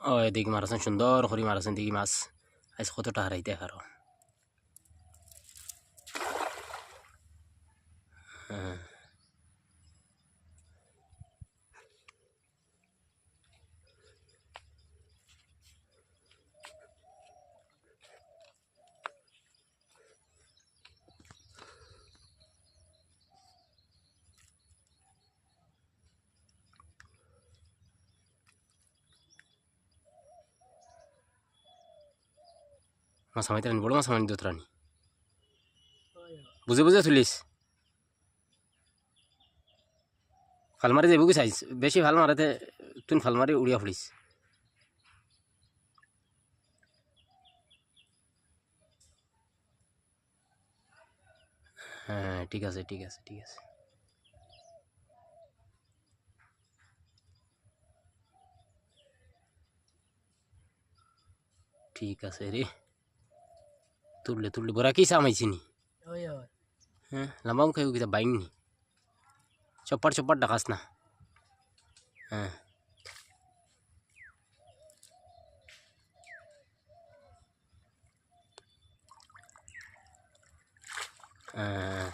ও এদিকে মারাছেন সুন্দর হরি মারাছেন দিকে মাছ আজ কতটা হারাইতে হারো হ্যাঁ মাছ আমাইতে রানি বড় মাছ আমানি দোত রানি বুঝে বুঝে তুলিস ফালমারি যাইব কি চাইছ? বেশি ভালো মারাতে তুই ফালমারি উড়িয়া ফুলিস হ্যাঁ ঠিক আছে ঠিক আছে ঠিক আছে। ঠিক আছে রে তুললে তুললে বরা কি সামাইছি নি ওই ওই হ্যাঁ লাম্বাম খাই কিতা বাইন নি চপ্পার চপ্পার ডাকাস না হ্যাঁ হ্যাঁ